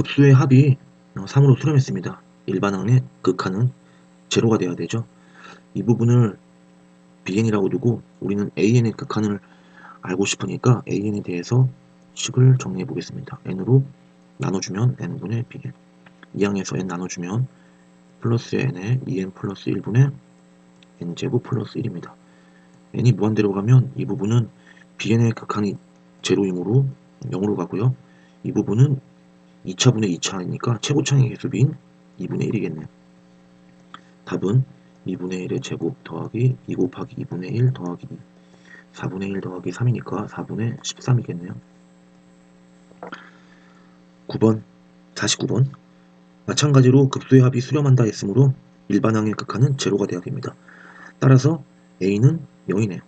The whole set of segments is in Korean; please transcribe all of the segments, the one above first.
급수의 합이 3으로 수렴했습니다. 일반항의 극한은 제로가 돼야 되죠. 이 부분을 bn이라고 두고 우리는 an의 극한을 알고 싶으니까 an에 대해서 식을 정리해 보겠습니다. n으로 나눠주면 n분의 bn 이 항에서 n 나눠주면 플러스 n에 2n 플러스 1분의 n제곱 플러스 1입니다. n이 무한대로 가면 이 부분은 bn의 극한이 제로이므로 0으로 가고요. 이 부분은 2차분의 2차이니까 최고차의 개수비인 2분의 1이겠네요. 답은 2분의 1의 제곱 더하기 2 곱하기 2분의 1 더하기 2 4분의 1 더하기 3이니까 4분의 13이겠네요. 9번 49번 마찬가지로 급수의 합이 수렴한다 했으므로 일반항의 극한은 제로가 돼야 됩니다. 따라서 a는 0이네요.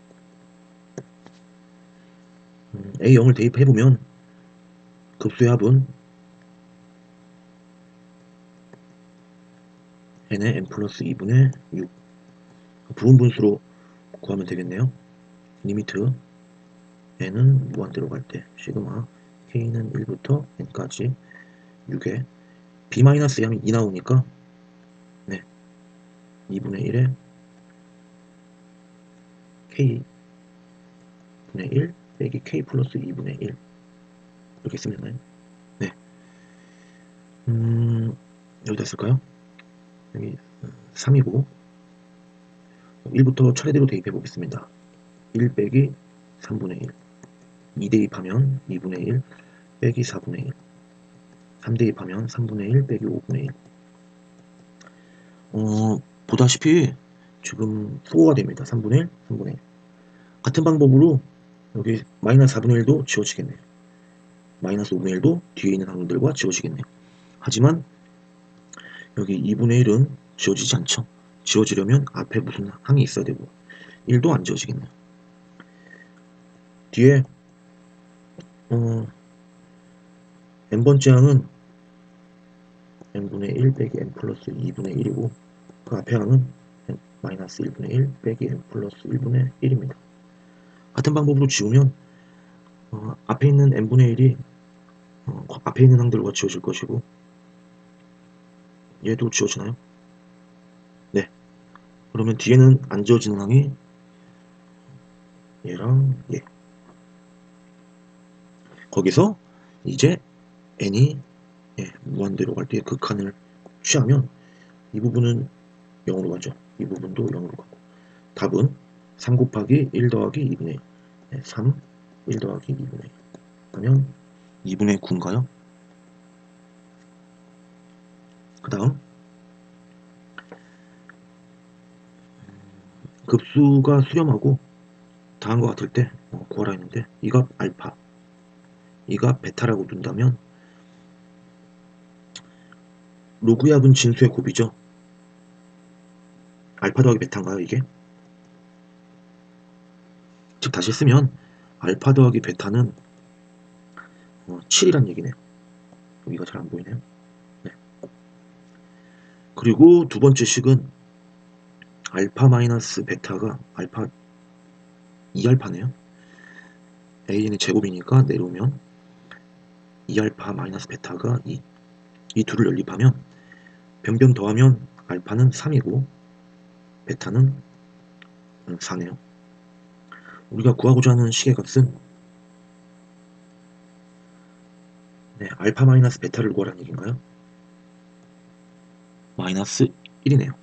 음, a0을 대입해보면 급수의 합은 n의 n 플러스 2분의 6 부분 분수로 구하면 되겠네요. 리미트 n은 무한대로 갈 때 시그마 k는 1부터 n까지 6에 b-양이 2 나오니까 네 2분의 1에 k 분의 1 빼기 k 플러스 2분의 1 이렇게 쓰면 되나요? 네. 음, 여기다 쓸까요? 여기 3이고 1부터 차례대로 대입해 보겠습니다. 1 빼기 3분의 1 2 대입하면 2분의 1 빼기 4분의 1 3 대입하면 3분의 1 빼기 5분의 1 어, 보다시피 지금 소거가 됩니다. 3분의 1, 3분의 1 같은 방법으로 여기 마이너스 4분의 1도 지워지겠네요. 마이너스 5분의 1도 뒤에 있는 항들과 지워지겠네요. 하지만 여기 2분의 1은 지워지지 않죠. 지워지려면 앞에 무슨 항이 있어야 되고 1도 안 지워지겠네요. 뒤에 어, n번째 항은 n분의 1 빼기 n 플러스 2분의 1이고 그 앞에 항은 n 마이너스 1분의 1 빼기 n 플러스 1분의 1입니다. 같은 방법으로 지우면 어, 앞에 있는 n분의 1이 어, 앞에 있는 항들과 지워질 것이고 얘도 지워지나요? 네. 그러면 뒤에는 안 지워지는 항이 얘랑 얘. 거기서 이제 n이 예, 무한대로 갈 때 극한을 취하면 이 부분은 0으로 가죠. 이 부분도 0으로 가고 답은 3 곱하기 1 더하기 2분의 1 네, 3, 1 더하기 2분의 1 하면 2분의 9인가요? 그 다음? 급수가 수렴하고 다음과 같을 때 어, 구하라 했는데 이값 알파. 이값 베타라고 둔다면 합은 진수의 곱이죠. 알파 더하기 베타인가요 이게? 즉 다시 쓰면 알파 더하기 베타는 어, 7이란 얘기네요. 여기가 잘 안 보이네요 그리고 두 번째 식은 알파 마이너스 베타가 알파 2알파네요. a는 제곱이니까 내려오면 2알파 마이너스 베타가 2. 이 둘을 연립하면 변변 더하면 알파는 3이고 베타는 4네요. 우리가 구하고자 하는 식의 값은 네, 알파 마이너스 베타를 구하라는 얘기인가요? 마이너스 1이네요.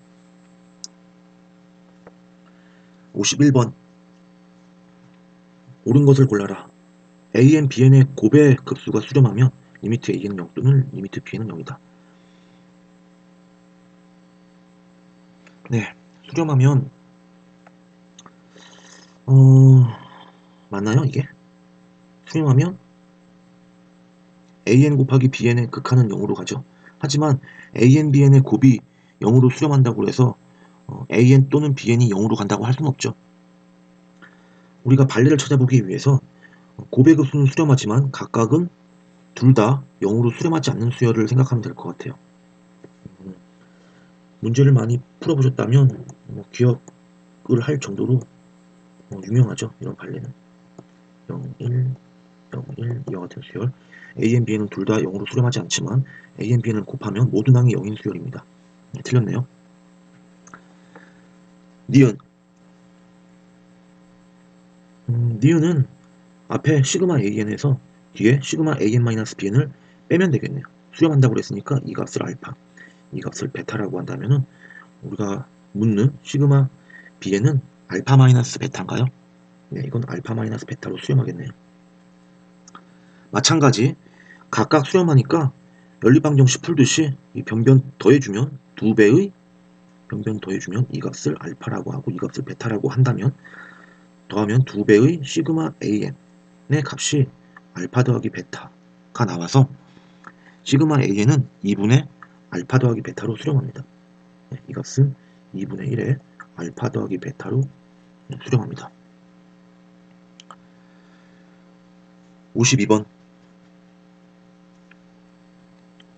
51번 옳은 것을 골라라. a n, b n의 곱의 급수가 수렴하면 리미트 a는 0 또는 리미트 b는 0이다. 네, 수렴하면 어... 맞나요 이게? 수렴하면 an 곱하기 bn의 극한은 0으로 가죠. 하지만 AN, BN의 곱이 0으로 수렴한다고 해서 어, AN 또는 BN이 0으로 간다고 할 수는 없죠. 우리가 발레를 찾아보기 위해서 곱의 급수는 수렴하지만 각각은 둘 다 0으로 수렴하지 않는 수열을 생각하면 될 것 같아요. 음, 문제를 많이 풀어보셨다면 뭐 기억을 할 정도로 뭐 유명하죠. 이런 발레는 0, 1, 0, 1 이와 같은 수열 A엔 B에는 둘 다 0으로 수렴하지 않지만 A엔 B를 곱하면 모든 항이 0인 수열입니다. 네, 틀렸네요. 니은 음, 니은은 앞에 시그마 AN에서 뒤에 시그마 AN-Bn을 빼면 되겠네요. 수렴한다고 그랬으니까 이 값을 알파, 이 값을 베타라고 한다면은 우리가 묻는 시그마 Bn은 알파 마이너스 베타인가요? 네, 이건 알파 마이너스 베타로 수렴하겠네요. 마찬가지 각각 수렴하니까 연립방정식 풀듯이 이 변변 더해주면 두 배의 변변 더해주면 이 값을 알파라고 하고 이 값을 베타라고 한다면 더하면 두 배의 시그마 AN의 값이 알파 더하기 베타가 나와서 시그마 AN은 2분의 알파 더하기 베타로 수렴합니다. 네, 이 값은 2분의 1의 알파 더하기 베타로 수렴합니다. 52번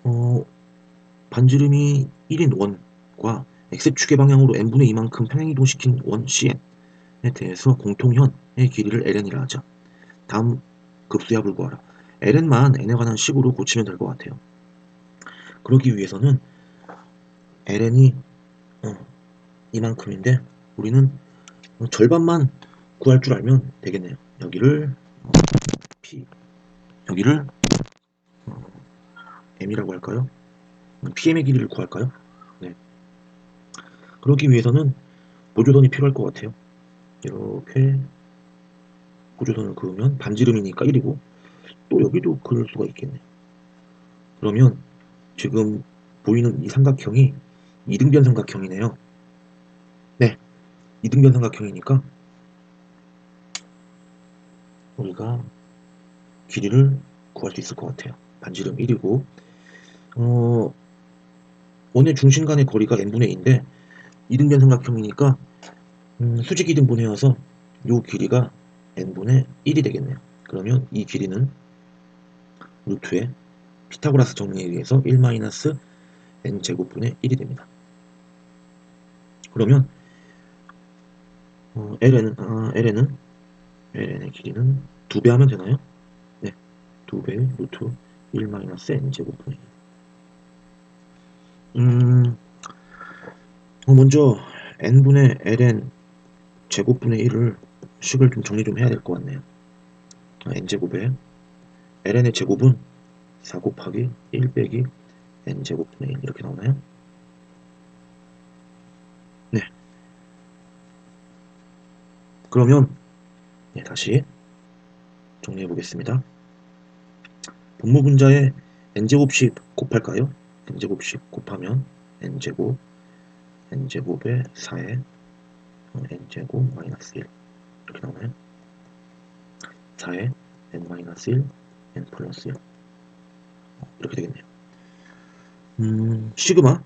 어, 반지름이 1인 원과 x축의 방향으로 n분의 2만큼 평행이동시킨 원 CN에 대해서 공통현의 길이를 ln이라 하자. 다음 급수합을 구하라. ln만 n에 관한 식으로 고치면 될 것 같아요. 그러기 위해서는 ln이 어, 이만큼인데 우리는 절반만 구할 줄 알면 되겠네요. 여기를 어, p 여기를 어, m이라고 할까요? pm의 길이를 구할까요? 네. 그러기 위해서는 보조선이 필요할 것 같아요. 이렇게 보조선을 그으면 반지름이니까 1이고 또 여기도 그을 수가 있겠네. 그러면 지금 보이는 이 삼각형이 이등변 삼각형이네요. 네, 이등변 삼각형이니까 우리가 길이를 구할 수 있을 것 같아요. 반지름 1이고 어, 원의 중심 간의 거리가 n분의 2인데 이등변 삼각형이니까 음, 수직 이등분해여서 이 길이가 n분의 1이 되겠네요. 그러면 이 길이는 루트의 피타고라스 정리에 의해서 1 마이너스 n제곱분의 1이 됩니다. 그러면 어, ln은 아, ln은 ln의 길이는 두배 하면 되나요? 네, 두배 루트 1 마이너스 n제곱분의 1. 음, 어, 먼저 n분의 ln 제곱분의 1을 식을 좀 정리 좀 해야 될 것 같네요. 아, n제곱에 ln의 제곱은 4 곱하기 1 빼기 n제곱분의 1 이렇게 나오나요? 네. 그러면 네, 다시 정리해 보겠습니다. 분모 분자에 n제곱씩 곱할까요? N제곱씩 곱하면 n제곱 n제곱에 4에 n제곱 마이너스 1 이렇게 나오나요? 4에 n 마이너스 1 n 플러스 1 이렇게 되겠네요. 음, 시그마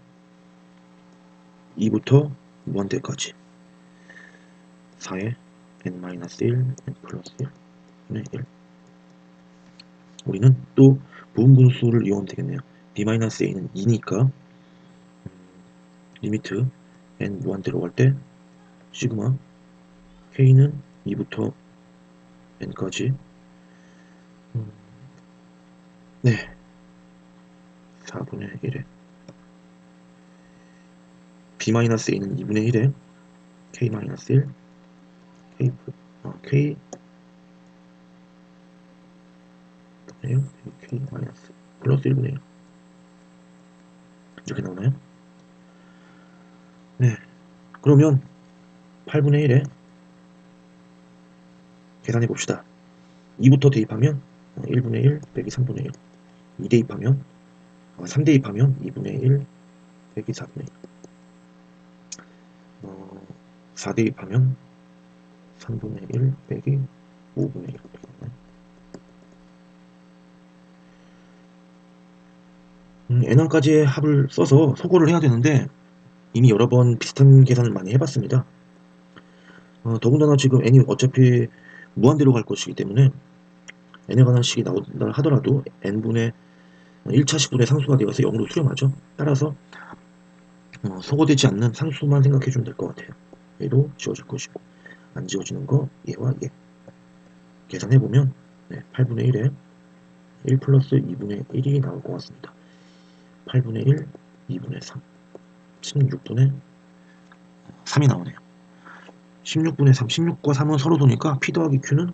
2부터 무한대까지 4에 n 마이너스 1 n 플러스 1 분의 1 우리는 또 부분분수를 이용하면 되겠네요. B 마이너스 a는 2니까. 음, 리미트 n 무한대로 갈때 시그마 k는 2부터 n까지. 음, 네. 4분의 1에. B-a는 2분의 1에 k-1 k, 어, k. 네요 k 플러스 1분의 1 이렇게 나오나요? 네. 그러면 8분의 1에 계산해 봅시다. 2부터 대입하면 1분의 1 빼기 3분의 1 2 대입하면 3 어, 대입하면 2분의 1 빼기 4분의 1 어, 4 대입하면 3분의 1 빼기 5분의 1 음, n항까지의 합을 써서 소거를 해야 되는데 이미 여러 번 비슷한 계산을 많이 해봤습니다. 어, 더군다나 지금 n이 어차피 무한대로 갈 것이기 때문에 n에 관한 식이 나온다 하더라도 n분의 1차 식분의 상수가 되어서 0으로 수렴하죠. 따라서 어, 소거되지 않는 상수만 생각해 주면 될 것 같아요. 얘도 지워질 것이고 안 지워지는 거 얘와 얘 계산해 보면 네, 8분의 1에 1 플러스 2분의 1이 나올 것 같습니다. 8분의 1, 2분의 3, 16분의 3이 나오네요. 16분의 3, 16과 3은 서로 도니까 P 더하기 Q는